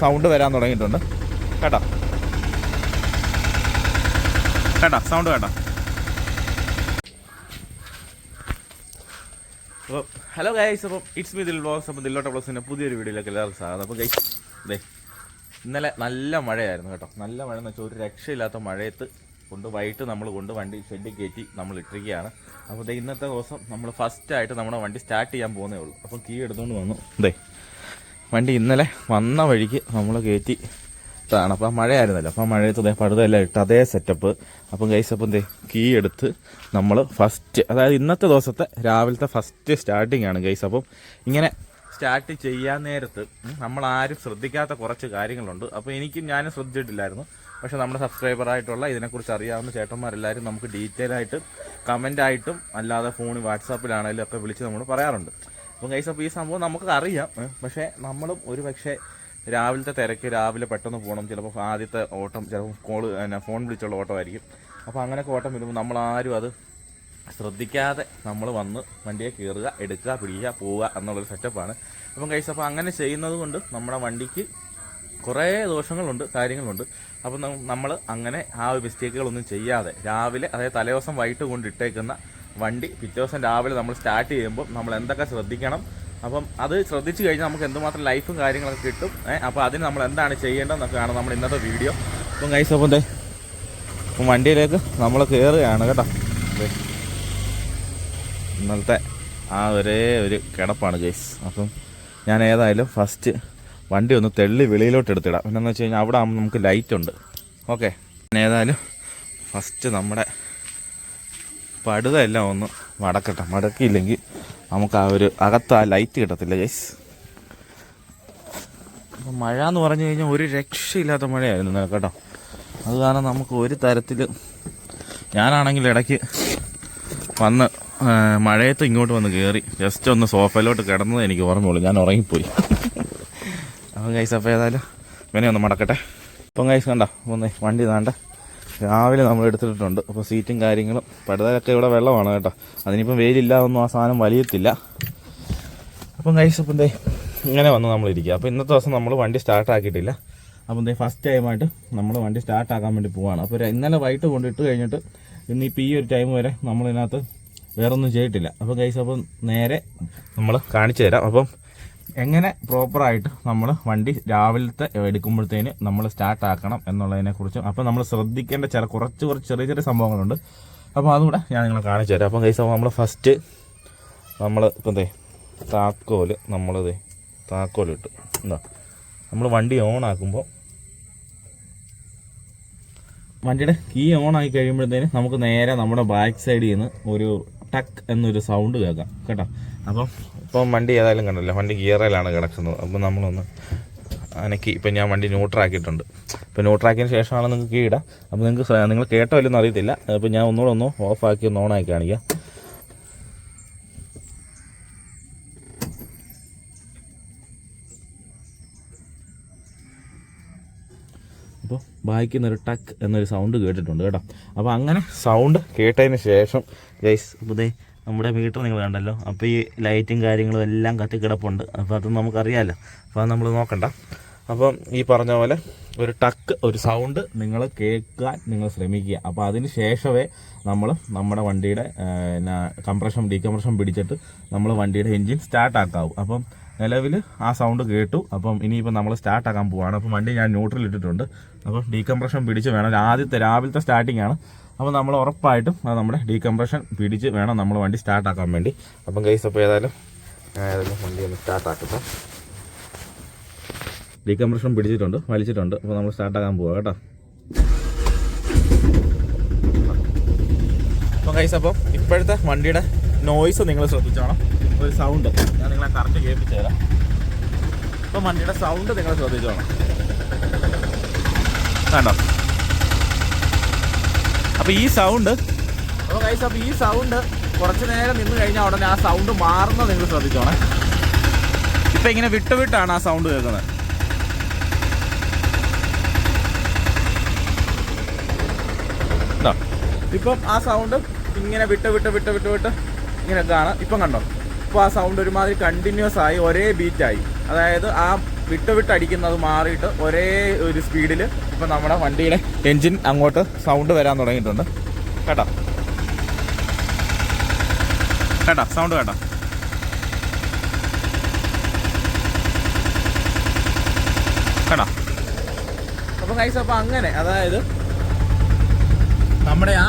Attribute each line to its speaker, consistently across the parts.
Speaker 1: Sound വരാൻ തുടങ്ങിയിട്ടുണ്ട്. കേട്ടോ? കേട്ടോ? സൗണ്ട് കേട്ടോ? അപ്പോൾ ഹലോ ഗൈസ് അപ്പം ഇറ്റ്സ് മീ ദിൽ ബ്ലോഗ്സ് അപ്പം ദില്ലോട്ട ബ്ലോഗ്സിന്റെ പുതിയൊരു വീഡിയോയിലേക്ക് എല്ലാവർക്കും സ്വാഗതം. അപ്പോൾ ഗൈസ് ദേ ഇന്നലെ നല്ല മഴയായിരുന്നു കേട്ടോ. നല്ല മഴ എന്ന് വെച്ചാൽ ഒരു രക്ഷയില്ലാത്ത മഴയത്ത് കൊണ്ട് വൈകിട്ട് നമ്മൾ കൊണ്ട് വണ്ടി ഷെഡിൽ കയറ്റി നമ്മൾ ഇട്ടിരിക്കുകയാണ്. അപ്പോൾ ഇന്നത്തെ ദിവസം നമ്മൾ ഫസ്റ്റായിട്ട് നമ്മുടെ വണ്ടി സ്റ്റാർട്ട് ചെയ്യാൻ പോകുന്നേ ഉള്ളൂ. അപ്പോൾ കീ എടുത്തുകൊണ്ട് വന്നു. ദേ വണ്ടി ഇന്നലെ വന്ന വഴിക്ക് നമ്മൾ കയറ്റി ഇതാണ് അപ്പം മഴയായിരുന്നല്ലോ. അപ്പം മഴയത്ത് ദേ പടുതെല്ലാം ഇട്ട് അതേ സെറ്റപ്പ് അപ്പം കൈസ് അപ്പം ദേ കീ എടുത്ത് നമ്മൾ ഫസ്റ്റ് അതായത് ഇന്നത്തെ ദിവസത്തെ രാവിലത്തെ ഫസ്റ്റ് സ്റ്റാർട്ടിംഗ് ആണ് കൈസ് അപ്പം ഇങ്ങനെ സ്റ്റാർട്ട് ചെയ്യാൻ നേരത്ത് നമ്മൾ ആരും ശ്രദ്ധിക്കാത്ത കുറച്ച് കാര്യങ്ങളുണ്ട്. അപ്പോൾ എനിക്കും ഞാനും ശ്രദ്ധിച്ചിട്ടില്ലായിരുന്നു. പക്ഷേ നമ്മുടെ സബ്സ്ക്രൈബറായിട്ടുള്ള ഇതിനെക്കുറിച്ച് അറിയാവുന്ന ചേട്ടന്മാരെല്ലാവരും നമുക്ക് ഡീറ്റെയിൽ ആയിട്ട് കമന്റായിട്ടും അല്ലാതെ ഫോണിൽ വാട്സാപ്പിലാണെങ്കിലും ഒക്കെ വിളിച്ച് നമ്മൾ പറയാറുണ്ട്. അപ്പം കൈസ് അപ്പോൾ ഈ സംഭവം നമുക്ക് അറിയാം പക്ഷേ നമ്മളും ഒരു പക്ഷേ രാവിലത്തെ തിരക്ക് രാവിലെ പെട്ടെന്ന് പോകണം. ചിലപ്പോൾ ആദ്യത്തെ ഓട്ടം ചിലപ്പോൾ കോൾ പിന്നെ ഫോൺ വിളിച്ചുള്ള ഓട്ടമായിരിക്കും. അപ്പോൾ അങ്ങനെയൊക്കെ ഓട്ടം വരുമ്പോൾ നമ്മളാരും അത് ശ്രദ്ധിക്കാതെ നമ്മൾ വന്ന് വണ്ടിയെ കയറുക എടുക്കുക പിടിക്കുക പോവുക എന്നുള്ളൊരു സെറ്റപ്പാണ് അപ്പം കൈസ് അപ്പോൾ അങ്ങനെ ചെയ്യുന്നത് കൊണ്ട് നമ്മുടെ വണ്ടിക്ക് കുറേ ദോഷങ്ങളുണ്ട് കാര്യങ്ങളുണ്ട്. അപ്പം നമ്മൾ അങ്ങനെ ആ മിസ്റ്റേക്കുകളൊന്നും ചെയ്യാതെ രാവിലെ അതായത് തലേദിവസം വൈകിട്ട് കൊണ്ട് ഇട്ടേക്കുന്ന വണ്ടി പിറ്റേ ദിവസം രാവിലെ നമ്മൾ സ്റ്റാർട്ട് ചെയ്യുമ്പോൾ നമ്മൾ എന്തൊക്കെ ശ്രദ്ധിക്കണം. അപ്പം അത് ശ്രദ്ധിച്ചു കഴിഞ്ഞാൽ നമുക്ക് എന്തുമാത്രം ലൈഫും കാര്യങ്ങളൊക്കെ കിട്ടും. അപ്പോൾ അതിന് നമ്മൾ എന്താണ് ചെയ്യേണ്ടതെന്നൊക്കെയാണ് നമ്മൾ ഇന്നത്തെ വീഡിയോ അപ്പം കൈസ് അപ്പം ദേ അപ്പം വണ്ടിയിലേക്ക് നമ്മൾ കയറുകയാണ് കേട്ടോ. ഇന്നലത്തെ ആ ഒരേ ഒരു കിടപ്പാണ് ഗൈസ് അപ്പം ഞാൻ ഏതായാലും ഫസ്റ്റ് വണ്ടി ഒന്ന് തെള്ളി വെളിയിലോട്ട് എടുത്തിടാം. പിന്നെന്ന് വെച്ച് കഴിഞ്ഞാൽ അവിടെ നമുക്ക് ലൈറ്റ് ഉണ്ട്. ഓക്കെ ഏതായാലും ഫസ്റ്റ് നമ്മുടെ പടുത എല്ലാം ഒന്ന് മടക്കട്ടെ. മടക്കിയില്ലെങ്കിൽ നമുക്ക് ആ ഒരു അകത്ത് ആ ലൈറ്റ് കിട്ടത്തില്ല ഗൈസ് അപ്പം മഴ എന്ന് പറഞ്ഞു കഴിഞ്ഞാൽ ഒരു രക്ഷയില്ലാത്ത മഴയായിരുന്നു കേട്ടോ. അത് കാരണം നമുക്ക് ഒരു തരത്തിൽ ഞാനാണെങ്കിൽ ഇടയ്ക്ക് വന്ന് മഴയത്ത് ഇങ്ങോട്ട് വന്ന് കയറി ജസ്റ്റ് ഒന്ന് സോഫയിലോട്ട് കിടന്നത് എനിക്ക് ഓർമ്മയുള്ളൂ. ഞാൻ ഉറങ്ങിപ്പോയി. അപ്പം ഗൈസ് അപ്പോൾ ഏതായാലും ഇവനെ ഒന്ന് മടക്കട്ടെ. ഇപ്പം ഗൈസ് കണ്ട? ഒന്ന് വണ്ടി താണ്ട. രാവിലെ നമ്മൾ എടുത്തിട്ടുണ്ട്. അപ്പോൾ സീറ്റും കാര്യങ്ങളും. പടുതലൊക്കെ ഇവിടെ വെള്ളമാണ് കേട്ടോ. അതിനിപ്പം വെയിലില്ലാതൊന്നും ആ സാധനം വലിയത്തില്ല. അപ്പം കൈസ് അപ്പം ദേ ഇങ്ങനെ വന്ന് നമ്മൾ ഇരിക്കുക. അപ്പോൾ ഇന്നത്തെ ദിവസം നമ്മൾ വണ്ടി സ്റ്റാർട്ട് ആക്കിയിട്ടില്ല. അപ്പം ദേ ഫസ്റ്റ് ടൈമായിട്ട് നമ്മൾ വണ്ടി സ്റ്റാർട്ട് ആക്കാൻ വേണ്ടി പോവാണ്. അപ്പോൾ ഇന്നലെ വൈകിട്ട് കൊണ്ട് ഇട്ട് കഴിഞ്ഞിട്ട് ഇന്നിപ്പോൾ ഈ ഒരു ടൈം വരെ നമ്മളിതിനകത്ത് വേറൊന്നും ചെയ്തിട്ടില്ല. അപ്പോൾ കൈസ് അപ്പം നേരെ നമ്മൾ കാണിച്ചു തരാം. അപ്പം എങ്ങനെ പ്രോപ്പറായിട്ട് നമ്മൾ വണ്ടി രാവിലത്തെ എടുക്കുമ്പോഴത്തേന് നമ്മൾ സ്റ്റാർട്ട് ആക്കണം എന്നുള്ളതിനെ കുറിച്ചും അപ്പം നമ്മൾ ശ്രദ്ധിക്കേണ്ട ചില കുറച്ച് കുറച്ച് ചെറിയ ചെറിയ സംഭവങ്ങളുണ്ട്. അപ്പോൾ അതുകൂടെ ഞാൻ നിങ്ങളെ കാണിച്ചു തരാം. അപ്പം കൈസ് അപ്പോൾ നമ്മൾ ഫസ്റ്റ് നമ്മൾ ഇപ്പം ദേ താക്കോൽ നമ്മളത് താക്കോൽ ഇട്ടു എന്താ നമ്മൾ വണ്ടി ഓൺ ആക്കുമ്പോൾ വണ്ടിയുടെ കീ ഓൺ ആയി കഴിയുമ്പോഴത്തേന് നമുക്ക് നേരെ നമ്മുടെ ബാക്ക് സൈഡിൽ നിന്ന് ഒരു ടക്ക് എന്നൊരു സൗണ്ട് കേൾക്കാം. കേട്ടോ? അപ്പം ഇപ്പം വണ്ടി ഏതായാലും കണ്ടല്ലോ? വണ്ടി ഗിയറിലാണ് കിടക്കുന്നത്. അപ്പം നമ്മളൊന്ന് അനക്കി. ഇപ്പം ഞാൻ വണ്ടി ന്യൂട്രാക്കിയിട്ടുണ്ട് ഇപ്പം ന്യൂട്രാക്കിയതിന് ശേഷമാണ് നിങ്ങൾക്ക് കീടാം അപ്പോൾ നിങ്ങൾക്ക് നിങ്ങൾ കേട്ടോ ഇല്ലെന്ന് അറിയത്തില്ല. അപ്പോൾ ഞാൻ ഒന്നുകൂടെ ഒന്ന് ഓഫാക്കി ഒന്ന് ഓണാക്കി കാണിക്കാം. ബാക്കിൽ നിന്നൊരു ടക്ക് എന്നൊരു സൗണ്ട് കേട്ടിട്ടുണ്ട് കേട്ടോ. അപ്പോൾ അങ്ങനെ സൗണ്ട് കേട്ടതിന് ശേഷം ഗൈസ് അപ്പോൾ നമ്മുടെ മീറ്റർ നിങ്ങൾ കണ്ടല്ലോ. അപ്പോൾ ഈ ലൈറ്റും കാര്യങ്ങളും എല്ലാം കത്തിക്കിടപ്പുണ്ട്. അപ്പോൾ അത് നമുക്കറിയാമല്ലോ അപ്പോൾ അത് നമ്മൾ നോക്കണ്ട. അപ്പം ഈ പറഞ്ഞ പോലെ ഒരു ടക്ക് ഒരു സൗണ്ട് നിങ്ങൾ കേൾക്കാൻ നിങ്ങൾ ശ്രമിക്കുക. അപ്പോൾ അതിന് ശേഷമേ നമ്മൾ നമ്മുടെ വണ്ടിയുടെ കംപ്രഷൻ ഡീകംപ്രഷൻ പിടിച്ചിട്ട് നമ്മൾ വണ്ടിയുടെ എൻജിൻ സ്റ്റാർട്ട് ആക്കാവൂ. അപ്പം നിലവിൽ ആ സൗണ്ട് കേട്ടു. അപ്പം ഇനിയിപ്പോൾ നമ്മൾ സ്റ്റാർട്ട് ആക്കാൻ പോവാണ്. അപ്പം വണ്ടി ഞാൻ ന്യൂട്രൽ ഇട്ടിട്ടുണ്ട്. അപ്പം ഡീകംപ്രഷൻ പിടിച്ച് വേണം. ആദ്യത്തെ രാവിലത്തെ സ്റ്റാർട്ടിംഗ് ആണ്. അപ്പോൾ നമ്മൾ ഉറപ്പായിട്ടും അത് നമ്മുടെ ഡീകംപ്രഷൻ പിടിച്ച് വേണം നമ്മൾ വണ്ടി സ്റ്റാർട്ട് ആക്കാൻ വേണ്ടി. അപ്പം കൈസ് അപ്പോൾ ഏതായാലും ഏതായാലും വണ്ടി ഒന്ന് സ്റ്റാർട്ട് ആക്കട്ടെ. ഡീകംപ്രഷൻ പിടിച്ചിട്ടുണ്ട് വലിച്ചിട്ടുണ്ട്. അപ്പോൾ നമ്മൾ സ്റ്റാർട്ട് ആക്കാൻ പോവാം കേട്ടോ. അപ്പം കൈസ് അപ്പം ഇപ്പോഴത്തെ വണ്ടിയുടെ നോയ്സ് നിങ്ങൾ ശ്രദ്ധിച്ചോണം. ഒരു സൗണ്ട് ഞാൻ നിങ്ങളെ കറക്റ്റ് കേൾപ്പിച്ചു തരാം. അപ്പം വണ്ടിയുടെ സൗണ്ട് നിങ്ങൾ ശ്രദ്ധിച്ചോണം കണ്ടോ? അപ്പോൾ ഈ സൗണ്ട് അപ്പോൾ കൈസ് അപ്പോൾ ഈ സൗണ്ട് കുറച്ച് നേരം നിന്ന് കഴിഞ്ഞാൽ ഉടനെ ആ സൗണ്ട് മാറുന്നത് നിങ്ങൾ ശ്രദ്ധിച്ചോണേ ഇപ്പം ഇങ്ങനെ വിട്ടുവിട്ടാണ് ആ സൗണ്ട് കേൾക്കുന്നത്? ഇപ്പം ആ സൗണ്ട് ഇങ്ങനെ വിട്ട് വിട്ട് വിട്ട് വിട്ട് വിട്ട് ഇങ്ങനെ കാണാം. ഇപ്പം കണ്ടോ? ഇപ്പോൾ ആ സൗണ്ട് ഒരുമാതിരി കണ്ടിന്യൂസ് ആയി ഒരേ ബീറ്റായി അതായത് ആ വിട്ട് വിട്ടടിക്കുന്നത് മാറിയിട്ട് ഒരേ ഒരു സ്പീഡിൽ ഇപ്പം നമ്മുടെ വണ്ടിയുടെ എൻജിൻ അങ്ങോട്ട് സൗണ്ട് വരാൻ തുടങ്ങിയിട്ടുണ്ട്. കേട്ടോ? കേട്ടോ? സൗണ്ട് കേട്ടോ? കേട്ടോ? അപ്പം കൈസ് അപ്പം അങ്ങനെ അതായത് നമ്മുടെ ആ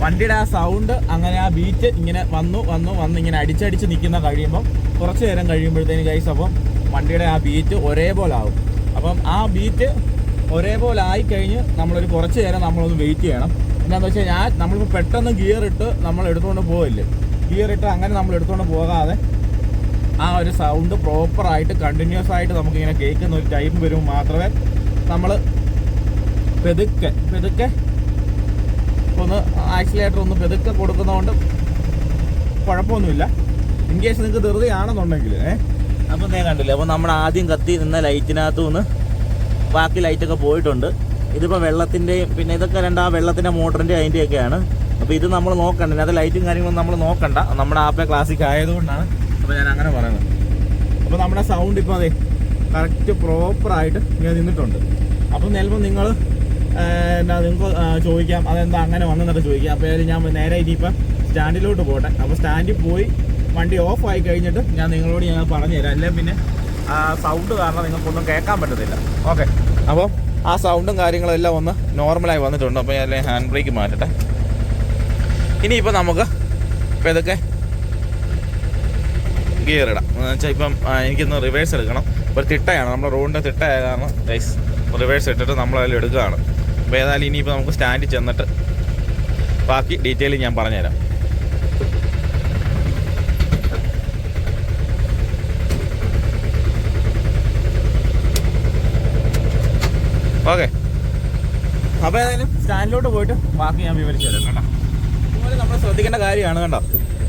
Speaker 1: വണ്ടിയുടെ ആ സൗണ്ട് അങ്ങനെ ആ ബീറ്റ് ഇങ്ങനെ വന്നു വന്നു വന്ന് ഇങ്ങനെ അടിച്ചടിച്ച് നിൽക്കുന്ന കഴിയുമ്പോൾ കുറച്ച് നേരം കഴിയുമ്പോഴത്തേന് ഗൈസ് അപ്പം വണ്ടിയുടെ ആ ബീറ്റ് ഒരേപോലെ ആവും അപ്പം ആ ബീറ്റ് ഒരേപോലെ ആയിക്കഴിഞ്ഞ് നമ്മളൊരു കുറച്ച് നേരം നമ്മളൊന്ന് വെയിറ്റ് ചെയ്യണം. എന്താണെന്ന് വെച്ചാൽ ഞാൻ നമ്മളിപ്പോൾ പെട്ടെന്ന് ഗിയർ ഇട്ട് നമ്മൾ എടുത്തുകൊണ്ട് പോകില്ലേ ഗിയർ ഇട്ട് അങ്ങനെ നമ്മൾ എടുത്തുകൊണ്ട് പോകാതെ ആ ഒരു സൗണ്ട് പ്രോപ്പറായിട്ട് കണ്ടിന്യൂസ് ആയിട്ട് നമുക്കിങ്ങനെ കേൾക്കുന്ന ഒരു ടൈം വരുമ്പോൾ മാത്രമേ നമ്മൾ പെതുക്കെ പെതുക്കെ ഒന്ന് ആക്സിലേറ്റർ ഒന്ന് പെതുക്കെ കൊടുക്കുന്നതുകൊണ്ട് കുഴപ്പമൊന്നുമില്ല. ഇൻ കേസ് നിങ്ങൾക്ക് ധൃതിയാണെന്നുണ്ടെങ്കിൽ ഏഹ് അപ്പം ഞാൻ കണ്ടില്ല അപ്പോൾ നമ്മൾ ആദ്യം കത്തി നിന്ന ലൈറ്റിനകത്തു നിന്ന് ബാക്കി ലൈറ്റൊക്കെ പോയിട്ടുണ്ട്. ഇതിപ്പോൾ വെള്ളത്തിന്റെയും പിന്നെ ഇതൊക്കെ രണ്ടാ വെള്ളത്തിന്റെ മോട്ടറിന്റെ അതിന്റെയൊക്കെയാണ് അപ്പോൾ ഇത് നമ്മൾ നോക്കണ്ട ഇതിനകത്ത് ലൈറ്റും കാര്യങ്ങളും നമ്മൾ നോക്കണ്ട. നമ്മുടെ ആപ്പെ ക്ലാസിക് ആയതുകൊണ്ടാണ് അപ്പോൾ ഞാൻ അങ്ങനെ പറയുന്നത്. അപ്പോൾ നമ്മുടെ സൗണ്ട് ഇപ്പോൾ അതെ കറക്റ്റ് പ്രോപ്പറായിട്ട് ഇങ്ങനെ നിന്നിട്ടുണ്ട്. അപ്പം ചിലപ്പോൾ നിങ്ങൾ എന്താ നിങ്ങൾക്ക് ചോദിക്കാം അതെന്താ അങ്ങനെ വന്നെന്നൊക്കെ ചോദിക്കാം. അപ്പോൾ ഞാൻ നേരെ ഇനിയിപ്പം സ്റ്റാൻഡിലോട്ട് പോട്ടെ. അപ്പോൾ സ്റ്റാൻഡിൽ പോയി വണ്ടി ഓഫ് ആയി കഴിഞ്ഞിട്ട് ഞാൻ നിങ്ങളോട് ഞാൻ പറഞ്ഞു തരാം. അല്ലെങ്കിൽ പിന്നെ? സൗണ്ട് കാരണം നിങ്ങൾക്കൊന്നും കേൾക്കാൻ പറ്റത്തില്ല. ഓക്കെ അപ്പോൾ ആ സൗണ്ടും കാര്യങ്ങളും എല്ലാം ഒന്ന് നോർമലായി വന്നിട്ടുണ്ട്. അപ്പോൾ ഞാൻ ഹാൻഡ് ബ്രേക്ക് മാറ്റട്ടെ. ഇനിയിപ്പോൾ നമുക്ക് ഇപ്പോൾ ഇതൊക്കെ ഗിയർ ഇടാം. എന്ന് വെച്ചാൽ ഇപ്പം എനിക്കൊന്ന് റിവേഴ്സ് എടുക്കണം. ഒരു തിട്ടയാണ്. നമ്മുടെ റോഡിന്റെ തിട്ടയായ കാരണം ഗൈസ് റിവേഴ്സ് ഇട്ടിട്ട് നമ്മളതിൽ എടുക്കുകയാണ്. അപ്പോൾ ഏതായാലും ഇനിയിപ്പോൾ നമുക്ക് സ്റ്റാൻഡിൽ ചെന്നിട്ട് ബാക്കി ഡീറ്റെയിൽ ഞാൻ പറഞ്ഞുതരാം. ഓക്കെ. അപ്പോൾ ഏതായാലും സ്റ്റാൻഡിലോട്ട് പോയിട്ട് ബാക്കി ഞാൻ വിവരിച്ചു തരാം കേട്ടോ. അതുപോലെ നമ്മൾ ശ്രദ്ധിക്കേണ്ട കാര്യമാണ് കേട്ടോ.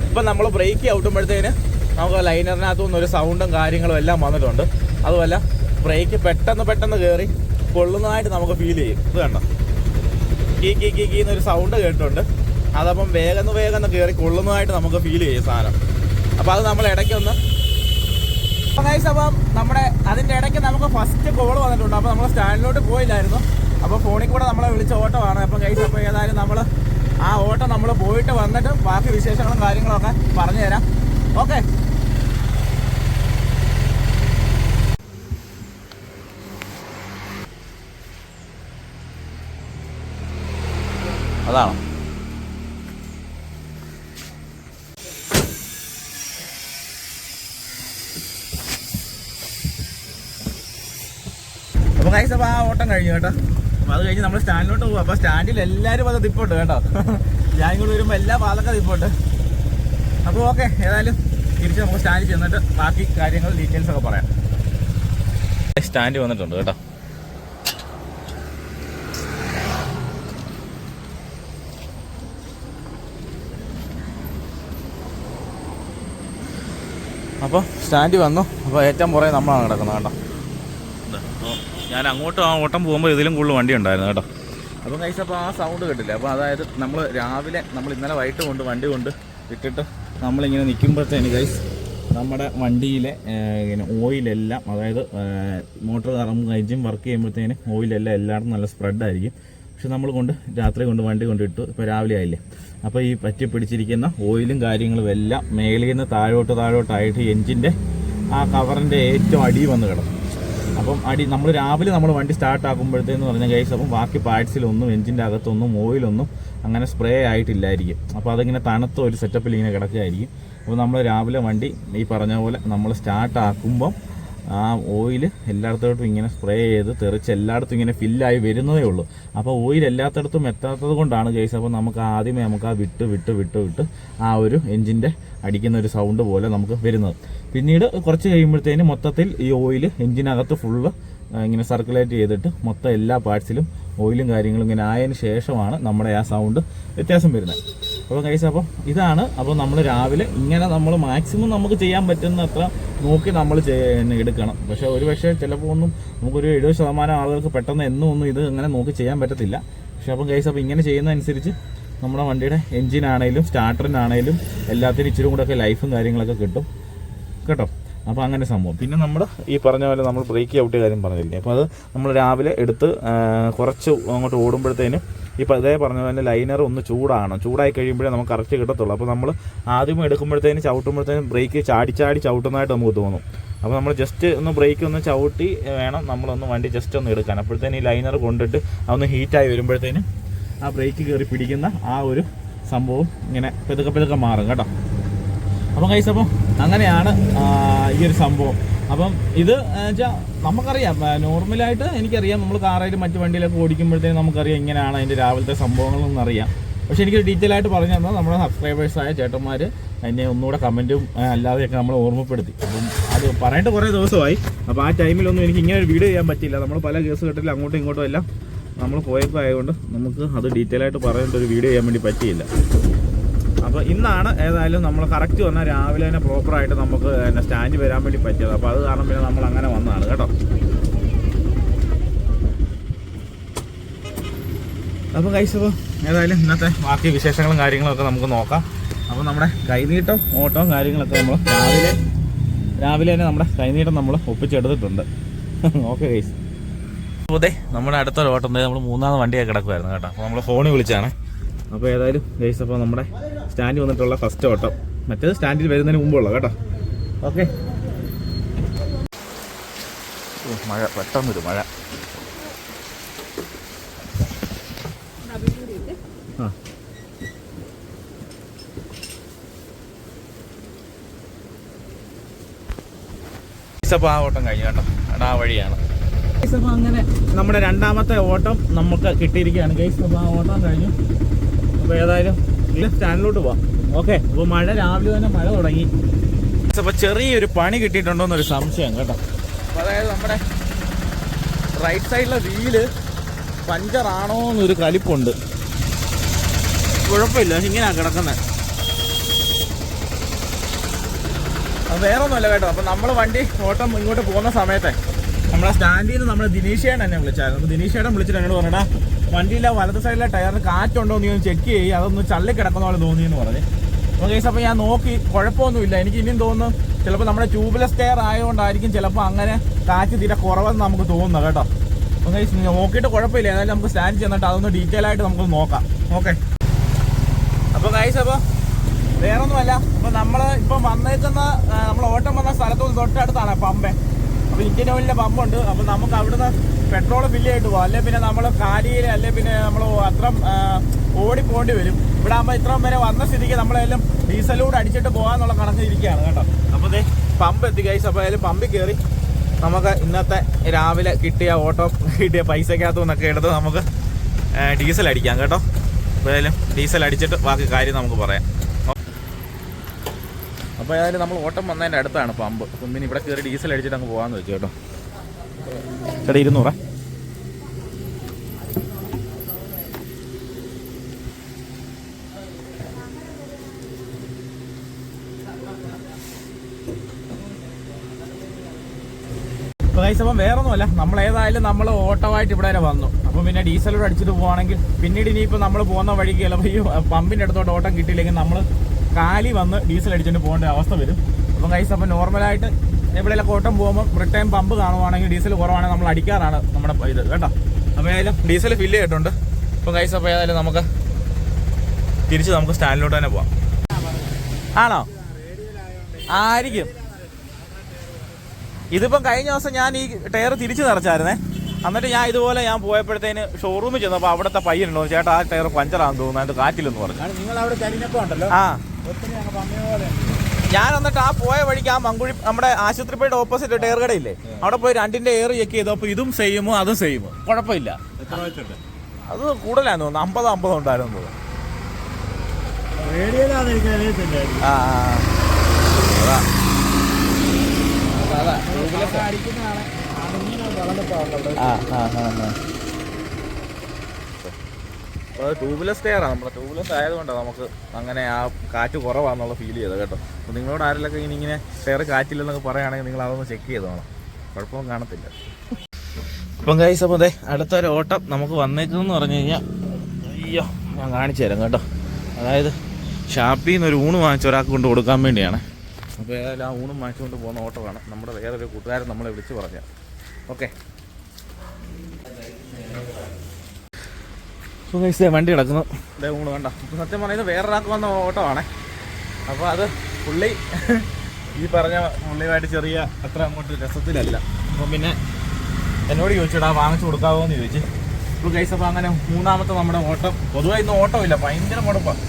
Speaker 1: ഇപ്പം നമ്മൾ ബ്രേക്ക് ഔട്ടുമ്പോഴത്തേന് നമുക്ക് ലൈനറിനകത്തു നിന്ന് ഒരു സൗണ്ടും കാര്യങ്ങളും എല്ലാം വന്നിട്ടുണ്ട്. അതുമല്ല ബ്രേക്ക് പെട്ടെന്ന് പെട്ടെന്ന് കയറി കൊള്ളുന്നതായിട്ട് നമുക്ക് ഫീൽ ചെയ്യും. ഇത് കണ്ടോ? കീ കീ കീ കീ എന്നൊരു സൗണ്ട് കേട്ടിട്ടുണ്ട്. അതപ്പം വേഗം വേഗം കയറി കൊള്ളുന്നതായിട്ട് നമുക്ക് ഫീൽ ചെയ്യും സാധനം. അപ്പം അത് നമ്മൾ ഇടയ്ക്കൊന്ന് അപ്പം നമ്മുടെ അതിന്റെ ഇടയ്ക്ക് നമുക്ക് ഫസ്റ്റ് കോൾ വന്നിട്ടുണ്ട്. അപ്പോൾ നമ്മൾ സ്റ്റാൻഡിലോട്ട് പോയില്ലായിരുന്നു. അപ്പോൾ ഫോണിൽ കൂടെ നമ്മളെ വിളിച്ച ഓട്ടമാണ് അപ്പം കൈസ് അപ്പോൾ ഏതായാലും നമ്മൾ ആ ഓട്ടം നമ്മൾ പോയിട്ട് വന്നിട്ട് ബാക്കി വിശേഷങ്ങളും കാര്യങ്ങളൊക്കെ പറഞ്ഞുതരാം. ഓക്കെ അതാണ്. അപ്പോൾ കൈസ് അപ്പോൾ ആ ഓട്ടം കഴിഞ്ഞു കേട്ടോ. അപ്പോൾ അത് കഴിഞ്ഞ് നമ്മൾ സ്റ്റാൻഡിലോട്ട് പോകും അപ്പോൾ സ്റ്റാൻഡിൽ എല്ലാവരും അത് തിപ്പുണ്ട് കേട്ടോ. ഞാൻ ഇങ്ങോട്ട് വരുമ്പോൾ എല്ലാ പാലൊക്കെ തിപ്പുണ്ട് അപ്പോൾ ഓക്കെ ഏതായാലും തിരിച്ച് നമുക്ക് സ്റ്റാൻഡിൽ ചെന്നിട്ട് ബാക്കി കാര്യങ്ങൾ ഡീറ്റെയിൽസ് ഒക്കെ പറയാം. സ്റ്റാൻഡ് വന്നിട്ടുണ്ട് കേട്ടോ. അപ്പോൾ സ്റ്റാൻഡ് വന്നു. അപ്പോൾ ഏറ്റവും പുറകെ നമ്മളാണ് കിടക്കുന്നത് കേട്ടോ. ഞാൻ അങ്ങോട്ടും ആ ഓട്ടം പോകുമ്പോൾ ഇതിലും കൂടുതൽ വണ്ടി ഉണ്ടായിരുന്നു കേട്ടോ. അപ്പോൾ കൈസ് അപ്പോൾ ആ സൗണ്ട് കേട്ടില്ല? അപ്പോൾ അതായത് നമ്മൾ രാവിലെ നമ്മൾ ഇന്നലെ വൈകിട്ട് കൊണ്ട് വണ്ടി കൊണ്ട് ഇട്ടിട്ട് നമ്മളിങ്ങനെ നിൽക്കുമ്പോഴത്തേന് കൈസ് നമ്മുടെ വണ്ടിയിലെ ഇങ്ങനെ ഓയിലെല്ലാം അതായത് മോട്ടോർ കറങ്ങും എഞ്ചിൻ വർക്ക് ചെയ്യുമ്പോഴത്തേന് ഓയിലെല്ലാം എല്ലായിടത്തും നല്ല സ്പ്രെഡ് ആയിരിക്കും. പക്ഷെ നമ്മൾ കൊണ്ട് രാത്രി കൊണ്ട് വണ്ടി കൊണ്ട് ഇട്ടു. ഇപ്പോൾ രാവിലെ ആയില്ലേ? അപ്പോൾ ഈ പറ്റി പിടിച്ചിരിക്കുന്ന ഓയിലും കാര്യങ്ങളും എല്ലാം മേളിൽ നിന്ന് താഴോട്ട് താഴോട്ടായിട്ട് എൻജിന്റെ ആ കവറിന്റെ ഏറ്റവും അടി വന്ന് കിടക്കും. അപ്പം അടി നമ്മൾ രാവിലെ നമ്മൾ വണ്ടി സ്റ്റാർട്ട് ആക്കുമ്പോഴത്തേന്ന് പറഞ്ഞ കേസ് അപ്പം ബാക്കി പാർട്സിലൊന്നും എഞ്ചിന്റെ അകത്തൊന്നും ഓയിലൊന്നും അങ്ങനെ സ്പ്രേ ആയിട്ടില്ലായിരിക്കും. അപ്പോൾ അതിങ്ങനെ തണുത്ത ഒരു സെറ്റപ്പിൽ ഇങ്ങനെ കിടക്കുകയായിരിക്കും. അപ്പോൾ നമ്മൾ രാവിലെ വണ്ടി ഈ പറഞ്ഞ പോലെ നമ്മൾ സ്റ്റാർട്ട് ആക്കുമ്പം ആ ഓയിൽ എല്ലായിടത്തോട്ടും ഇങ്ങനെ സ്പ്രേ ചെയ്ത് തെറിച്ച് എല്ലായിടത്തും ഇങ്ങനെ ഫില്ലായി വരുന്നതേ ഉള്ളൂ. അപ്പോൾ ഓയിൽ എല്ലാത്തിടത്തും എത്താത്തത് കൊണ്ടാണ് ഗൈസ് അപ്പോൾ നമുക്ക് ആദ്യമേ നമുക്ക് ആ വിട്ട് വിട്ട് വിട്ട് വിട്ട് ആ ഒരു എഞ്ചിന്റെ അടിക്കുന്ന ഒരു സൗണ്ട് പോലെ നമുക്ക് വരുന്നത്. പിന്നീട് കുറച്ച് കഴിയുമ്പോഴത്തേന് മൊത്തത്തിൽ ഈ ഓയിൽ എഞ്ചിനകത്ത് ഫുള്ള് ഇങ്ങനെ സർക്കുലേറ്റ് ചെയ്തിട്ട് മൊത്തം എല്ലാ പാർട്സിലും ഓയിലും കാര്യങ്ങളും ഇങ്ങനെ ആയതിനു ശേഷമാണ് നമ്മുടെ ആ സൗണ്ട് വ്യത്യാസം വരുന്നത്. അപ്പോൾ കൈസ് അപ്പോൾ ഇതാണ്. അപ്പോൾ നമ്മൾ രാവിലെ ഇങ്ങനെ നമ്മൾ മാക്സിമം നമുക്ക് ചെയ്യാൻ പറ്റുന്ന അത്ര നോക്കി നമ്മൾ എടുക്കണം. പക്ഷേ ഒരു പക്ഷേ ചിലപ്പോൾ ഒന്നും നമുക്കൊരു എഴുപത് ശതമാനം ആളുകൾക്ക് പെട്ടെന്ന് എന്നും ഒന്നും ഇത് അങ്ങനെ നോക്കി ചെയ്യാൻ പറ്റത്തില്ല. പക്ഷേ അപ്പം കൈസ് അപ്പോൾ ഇങ്ങനെ ചെയ്യുന്നതനുസരിച്ച് നമ്മുടെ വണ്ടിയുടെ എൻജിനാണേലും സ്റ്റാർട്ടറിനാണേലും എല്ലാത്തിനും ഇച്ചിരി കൂടെയൊക്കെ ലൈഫും കാര്യങ്ങളൊക്കെ കിട്ടും. കേട്ടോ? അപ്പോൾ അങ്ങനെ സംഭവം. പിന്നെ നമ്മൾ ഈ പറഞ്ഞ പോലെ നമ്മൾ ബ്രേക്ക് ഔട്ട് കാര്യം പറഞ്ഞില്ലേ? അപ്പോൾ അത് നമ്മൾ രാവിലെ എടുത്ത് കുറച്ച് അങ്ങോട്ട് ഓടുമ്പോഴത്തേനും ഇപ്പോൾ അതേ പറഞ്ഞ പോലെ ലൈനർ ഒന്ന് ചൂടാണ് ചൂടായി കഴിയുമ്പോഴേ നമുക്ക് കറക്റ്റ് കിട്ടത്തുള്ളൂ. അപ്പോൾ നമ്മൾ ആദ്യം എടുക്കുമ്പോഴത്തേനും ചവിട്ടുമ്പോഴത്തേനും ബ്രേക്ക് ചാടി ചാടി ചവിട്ടുന്നതായിട്ട് നമുക്ക് തോന്നും. അപ്പോൾ നമ്മൾ ജസ്റ്റ് ഒന്ന് ബ്രേക്ക് ഒന്ന് ചവിട്ടി വേണം നമ്മളൊന്ന് വണ്ടി ജസ്റ്റ് ഒന്ന് എടുക്കാൻ. അപ്പോഴത്തേനും ഈ ലൈനർ കൊണ്ടിട്ട് അതൊന്ന് ഹീറ്റായി വരുമ്പോഴത്തേനും ആ ബ്രേക്ക് കയറി പിടിക്കുന്ന ആ ഒരു സംഭവം ഇങ്ങനെ പെതുക്കെ പെതുക്കെ മാറും കേട്ടോ. അപ്പം കൈസ് അപ്പം അങ്ങനെയാണ് ഈ ഒരു സംഭവം. അപ്പം ഇത് വെച്ചാൽ നമുക്കറിയാം നോർമലായിട്ട് എനിക്കറിയാം നമ്മൾ കാറായിട്ട് മറ്റു വണ്ടിയിലൊക്കെ ഓടിക്കുമ്പോഴത്തേക്കും നമുക്കറിയാം ഇങ്ങനെയാണ് അതിന്റെ രാവിലത്തെ സംഭവങ്ങളൊന്നും അറിയാം. പക്ഷെ എനിക്ക് ഡീറ്റെയിൽ ആയിട്ട് പറഞ്ഞു തന്നാൽ നമ്മുടെ സബ്സ്ക്രൈബേഴ്സായ ചേട്ടന്മാർ എന്നെ ഒന്നുകൂടെ കമന്റും അല്ലാതെയൊക്കെ നമ്മൾ ഓർമ്മപ്പെടുത്തി. അപ്പം അത് പറയേണ്ട കുറേ ദിവസമായി. അപ്പോൾ ആ ടൈമിലൊന്നും എനിക്ക് ഇങ്ങനെ ഒരു വീഡിയോ ചെയ്യാൻ പറ്റില്ല നമ്മൾ പല കേസ് കെട്ടിൽ അങ്ങോട്ടും ഇങ്ങോട്ടും എല്ലാം നമ്മൾ പോയപ്പോൾ ആയതുകൊണ്ട് നമുക്ക് അത് ഡീറ്റെയിൽ ആയിട്ട് പറയേണ്ട ഒരു വീഡിയോ ചെയ്യാൻ വേണ്ടി പറ്റിയില്ല. അപ്പോൾ ഇന്നാണ് ഏതായാലും നമ്മൾ കറക്റ്റ് വന്നാൽ രാവിലെ തന്നെ പ്രോപ്പറായിട്ട് നമുക്ക് എന്നെ സ്റ്റാൻഡ് വരാൻ വേണ്ടി പറ്റിയത്. അപ്പോൾ അത് കാരണം പിന്നെ നമ്മൾ അങ്ങനെ വന്നതാണ് കേട്ടോ. അപ്പോൾ കഴിച്ചപ്പോൾ ഏതായാലും ഇന്നത്തെ ബാക്കി വിശേഷങ്ങളും കാര്യങ്ങളും ഒക്കെ നമുക്ക് നോക്കാം. അപ്പോൾ നമ്മുടെ കൈനീട്ടം ഓട്ടവും കാര്യങ്ങളൊക്കെ നമ്മൾ രാവിലെ രാവിലെ തന്നെ നമ്മുടെ കൈനീട്ടം നമ്മൾ ഒപ്പിച്ചെടുത്തിട്ടുണ്ട്. ഓക്കെ കൈസ് അപ്പോൾ അതെ നമ്മുടെ അടുത്തൊരു ഓട്ടം. നമ്മൾ മൂന്നാമത് വണ്ടിയൊക്കെ കിടക്കുമായിരുന്നു കേട്ടോ. അപ്പോൾ നമ്മൾ ഫോണിൽ വിളിച്ചാണ്. അപ്പോൾ ഏതായാലും ഗൈസ് അപ്പോൾ നമ്മുടെ സ്റ്റാൻഡിൽ വന്നിട്ടുള്ള ഫസ്റ്റ് ഓട്ടം. മറ്റേത് സ്റ്റാൻഡിൽ വരുന്നതിന് മുമ്പുള്ള കേട്ടോ. ഓക്കെ. മഴ. പെട്ടെന്നൊരു മഴ. ആ. അപ്പോൾ ആ ഓട്ടം കഴിഞ്ഞു കേട്ടോ. ആ വഴിയാണ്. അപ്പോൾ അങ്ങനെ നമ്മുടെ രണ്ടാമത്തെ ഓട്ടം നമുക്ക് കിട്ടിയിരിക്കുകയാണ്. ഗൈസ് അപ്പോൾ ആ ഓട്ടം കഴിഞ്ഞു. അപ്പോൾ ഏതായാലും ഇല്ല സ്റ്റാൻഡിലോട്ട് പോവാം. ഓക്കെ അപ്പോൾ മഴ രാവിലെ തന്നെ മഴ തുടങ്ങി. അപ്പോൾ ചെറിയൊരു പണി കിട്ടിയിട്ടുണ്ടോ എന്നൊരു സംശയം കേട്ടോ. അതായത് നമ്മുടെ റൈറ്റ് സൈഡിലെ വീൽ പഞ്ചറാണോ എന്നൊരു കലിപ്പുണ്ട്. കുഴപ്പമില്ല ഇങ്ങനെയാ കിടക്കുന്നത് അത് വേറെ ഒന്നുമല്ല കേട്ടോ അപ്പം നമ്മൾ വണ്ടി ഓട്ടം ഇങ്ങോട്ട് പോകുന്ന സമയത്തെ നമ്മളെ സ്റ്റാൻഡിൽ നിന്ന് നമ്മൾ ദിനീഷേട്ടൻ എന്നെ വിളിച്ചായിരുന്നു. അപ്പോൾ വിളിച്ചിട്ട് എന്നോട് പറഞ്ഞാ വണ്ടിയിലെ വലത് സൈഡിലെ ടയറിന് കാറ്റുണ്ടോ എന്ന് ചെക്ക് ചെയ്യുക അതൊന്ന് ചള്ളി കിടക്കുന്ന പോലെ തോന്നിയെന്ന് പറഞ്ഞു. അപ്പോൾ കേസ് അപ്പോൾ ഞാൻ നോക്കി. കുഴപ്പമൊന്നുമില്ല. എനിക്ക് ഇനിയും തോന്നുന്നു ചിലപ്പോൾ നമ്മുടെ ട്യൂബ്ലെസ് ടയർ ആയതുകൊണ്ടായിരിക്കും ചിലപ്പോൾ അങ്ങനെ കാറ്റ് തീരെ കുറവെന്ന് നമുക്ക് തോന്നുന്നത് കേട്ടോ. അപ്പോൾ കേസ് നോക്കിയിട്ട് കുഴപ്പമില്ല. ഏതായാലും നമുക്ക് സ്റ്റാൻഡ് ചെന്നിട്ട് അതൊന്ന് ഡീറ്റെയിൽ ആയിട്ട് നമുക്ക് നോക്കാം. ഓക്കെ അപ്പോൾ കൈസ് അപ്പോൾ വേറൊന്നുമല്ല. അപ്പോൾ നമ്മൾ ഇപ്പം വന്നേക്കുന്ന നമ്മൾ ഓട്ടം വന്ന സ്ഥലത്ത് തൊട്ടടുത്താണ് പമ്പ്. അപ്പോൾ ഇന്ത്യൻ ഓയിലിന്റെ പമ്പുണ്ട്. അപ്പോൾ നമുക്ക് അവിടുന്ന് പെട്രോൾ ബില്ലായിട്ട് പോകാം അല്ലെ പിന്നെ നമ്മൾ കാലിയിൽ അല്ലെ പിന്നെ നമ്മൾ അത്ര പോകേണ്ടി വരും. ഇവിടെ ആകുമ്പോൾ ഇത്രയും വരെ വന്ന സ്ഥിതിക്ക് നമ്മളെല്ലാം ഡീസലൂടെ അടിച്ചിട്ട് പോകാന്നുള്ള കണക്ക് ഇരിക്കുകയാണ് കേട്ടോ. അപ്പോൾ ദേ പമ്പ് എത്തി ഗൈസ് അപ്പോൾ അതിൽ പമ്പിൽ കയറി നമുക്ക് ഇന്നത്തെ രാവിലെ കിട്ടിയ ഓട്ടോ കിട്ടിയ പൈസക്കകത്തു നിന്നൊക്കെ എടുത്ത് നമുക്ക് ഡീസൽ അടിക്കാം കേട്ടോ. ഏതായാലും ഡീസൽ അടിച്ചിട്ട് ബാക്കി കാര്യം നമുക്ക് പറയാം. അപ്പോൾ ഏതായാലും നമ്മൾ ഓട്ടം വന്നതിന്റെ അടുത്താണ് പമ്പ്. പിന്നെ ഇവിടെ കയറി ഡീസൽ അടിച്ചിട്ട് അങ്ങ് പോകാമെന്ന് വെച്ചു കേട്ടോ. ചേട്ടാ ഇരുന്നൂറേ? അപ്പം വേറെ ഒന്നുമല്ല നമ്മൾ ഏതായാലും നമ്മൾ ഓട്ടമായിട്ട് ഇവിടെ വരെ വന്നു. അപ്പം പിന്നെ ഡീസലോട് അടിച്ചിട്ട് പോവാണെങ്കിൽ പിന്നീട് ഇനിയിപ്പോൾ നമ്മൾ പോകുന്ന വഴിക്ക് ചിലപ്പോൾ ഈ പമ്പിന്റെ അടുത്തോട്ട് ഓട്ടം കിട്ടിയില്ലെങ്കിൽ നമ്മൾ കാലി വന്ന് ഡീസൽ അടിച്ചിട്ട് പോകേണ്ട അവസ്ഥ വരും. അപ്പം കൈസ് അപ്പം നോർമലായിട്ട് എവിടെയെല്ലാം കോട്ടം പോകുമ്പോൾ റിട്ടേൺ പമ്പ് കാണുവാണെങ്കിൽ ഡീസൽ കുറവാണെങ്കിൽ നമ്മൾ അടിക്കാറാണ് നമ്മുടെ ഇത് കേട്ടോ. അപ്പോൾ ഏതായാലും ഡീസൽ ഫില്ല് ചെയ്തിട്ടുണ്ട്. അപ്പം കൈസ് അപ്പോൾ ഏതായാലും നമുക്ക് തിരിച്ച് നമുക്ക് സ്റ്റാൻഡിലോട്ട് തന്നെ പോവാം. ആണോ? ആയിരിക്കും. ഇതിപ്പം കഴിഞ്ഞ ദിവസം ഞാൻ ഈ ടയർ തിരിച്ചു നിറച്ചായിരുന്നേ. എന്നിട്ട് ഞാൻ ഇതുപോലെ ഞാൻ പോയപ്പോഴത്തേന് ഷോറൂമിൽ ചെന്നപ്പോൾ അവിടുത്തെ പയ്യനുണ്ടോ. ചേട്ടാ ആ ടയർ പഞ്ചറാന്ന് തോന്നുന്നു. അതിന്റെ കാറ്റിലെന്ന് പറഞ്ഞു. ആ. ഞാൻ എന്നിട്ട് ആ പോയ വഴിക്ക് ആ മങ്കുഴി നമ്മുടെ ആശുപത്രിപ്പയുടെ ഓപ്പോസിറ്റ് ടയർ കടയില്ലേ അവിടെ പോയി രണ്ടിന്റെ എയർ ചെക്ക് ചെയ്തു. അപ്പോൾ ഇതും സെയിമോ അതും സെയിമോ കുഴപ്പമില്ല. അത് കൂടുതലാന്ന് തോന്നുന്നു. അമ്പത് അമ്പത് ഉണ്ടായിരുന്നു ആ ആ ആ ആ. അത് ട്യൂബ്ലെസ് ടയറാണ് നമ്മുടെ ട്യൂബ്ലെസ് ആയതുകൊണ്ടാണ് നമുക്ക് അങ്ങനെ ആ കാറ്റ് കുറവാണെന്നുള്ള ഫീൽ ചെയ്തത് കേട്ടോ. അപ്പോൾ നിങ്ങളോട് ആരെങ്കിലൊക്കെ ഇനി ഇങ്ങനെ ടയർ കാറ്റില്ലെന്നൊക്കെ പറയുകയാണെങ്കിൽ നിങ്ങൾ അതൊന്ന് ചെക്ക് ചെയ്തോണം കുഴപ്പമൊന്നും കാണത്തില്ല. അപ്പം കൈസ് അപ്പോൾ അതെ അടുത്തൊരു ഓട്ടം നമുക്ക് വന്നേക്കുന്നതെന്ന് പറഞ്ഞു കഴിഞ്ഞാൽ അയ്യോ ഞാൻ കാണിച്ചു തരാം കേട്ടോ. അതായത് ഷാപ്പിൽ നിന്ന് ഒരു ഊണ് വാങ്ങിച്ച ഒരാൾക്ക് കൊണ്ട് കൊടുക്കാൻ വേണ്ടിയാണ്. അപ്പോൾ ഏതായാലും ആ ഊണും വാങ്ങിച്ചുകൊണ്ട് പോകുന്ന ഓട്ടമാണ്. നമ്മുടെ വേറൊരു കൂട്ടുകാരൻ നമ്മളെ വിളിച്ച് പറഞ്ഞു ഓക്കെ. ഗൈസ് വണ്ടി കിടക്കുന്നു. ഇതേ കണ്ട? അപ്പോൾ സത്യം പറയുന്നത് വേറൊരാൾക്ക് വന്ന ഓട്ടമാണ് അപ്പോൾ അത് പുള്ളി ഈ പറഞ്ഞ പുള്ളിയുമായിട്ട് ചെറിയ അത്ര അങ്ങോട്ട് രസത്തിലല്ല. അപ്പം പിന്നെ എന്നോട് ചോദിച്ചിടാ വാങ്ങിച്ചു കൊടുക്കാവോ എന്ന് ചോദിച്ചു. ഇപ്പോൾ ഗൈസ് അപ്പോൾ അങ്ങനെ മൂന്നാമത്തെ നമ്മുടെ ഓട്ടം. പൊതുവെ ഇന്ന് ഇല്ല ഭയങ്കര മുടപ്പാണ്